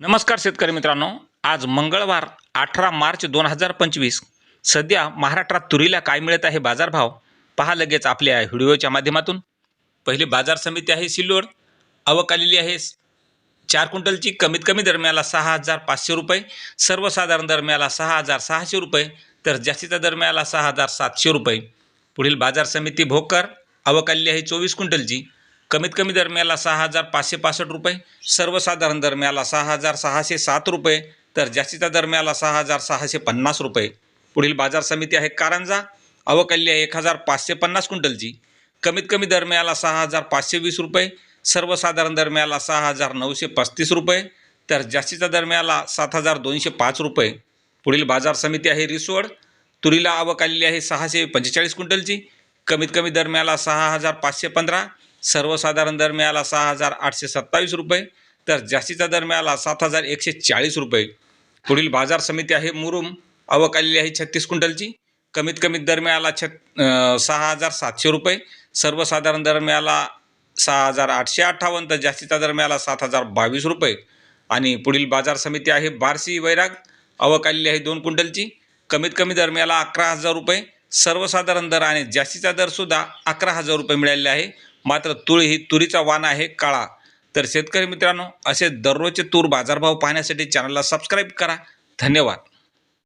नमस्कार शेतकरी मित्रांनो. आज मंगळवार अठरा मार्च दोन हजार पंचवीस. सध्या महाराष्ट्रात तुरीला काय मिळत आहे बाजारभाव? पहा लगेच आपल्या व्हिडिओच्या माध्यमातून. पहिली बाजार समिती आहे सिल्लोड. आवक आलेली आहे. चार क्विंटलची कमीत कमी दरम्याला सहा हजार पाचशे रुपये. सर्वसाधारण दरम्याला सहा हजार सहाशे रुपये. तर जास्तीचा दरम्याला सहा हजार सातशे रुपये. पुढील बाजार समिती भोकर. आवक आलेली आहे चोवीस क्विंटलची. कमीत कमी दरम्याला सहा हजार पाचशे पासष्ट रुपये सर्वसाधारण दरम्याला सहा हजार सहाशे सात रुपये तर जास्तीचा दरम्याला सहा हजार सहाशे पन्नास रुपये. पुढील बाजार समिती आहे कारंजा अवकल्य एक हजार पाचशे पन्नास क्विंटलची. कमीत कमी दरम्याला सहा हजार पाचशे वीस रुपये सर्वसाधारण दरम्याला सहा हजार नऊशे पस्तीस रुपये तर जास्तीचा दरम्याला सात हजार दोनशे पाच रुपये. पुढील बाजार समिती आहे रिसोड तुरीला आवक आलेली आहे सहाशे पंचेचाळीस क्विंटलची. कमीत कमी दरम्याला सहा हजार पाचशे पंधरा सर्वसाधारण दरम्याला सहा हजार आठशे सत्तावीस रुपये तर जास्तीचा दरम्याला सात हजार एकशे चाळीस रुपये. पुढील बाजार समिती आहे मुरुम आवक आलेली आहे छत्तीस क्विंटलची. कमीत कमी दरम्याला छत छ सहा हजार सातशे रुपये सर्वसाधारण दरम्याला सहा हजार आठशे अठ्ठावन्न तर जास्तीचा दरम्याला सात हजार बावीस रुपये. आणि पुढील बाजार समिती आहे बारसी वैराग आवक आलेली आहे दोन क्विंटलची. कमीत कमी दरम्याला अकरा हजार रुपये सर्वसाधारण दर आणि जास्तीचा दरसुद्धा अकरा हजार रुपये मिळालेला आहे. मात्र तूळ ही तुरीचा वाण आहे काळा. तर शेतकरी मित्रांनो असे दररोजचे तूर बाजारभाव पाहण्यासाठी चॅनलला सबस्क्राईब करा. धन्यवाद.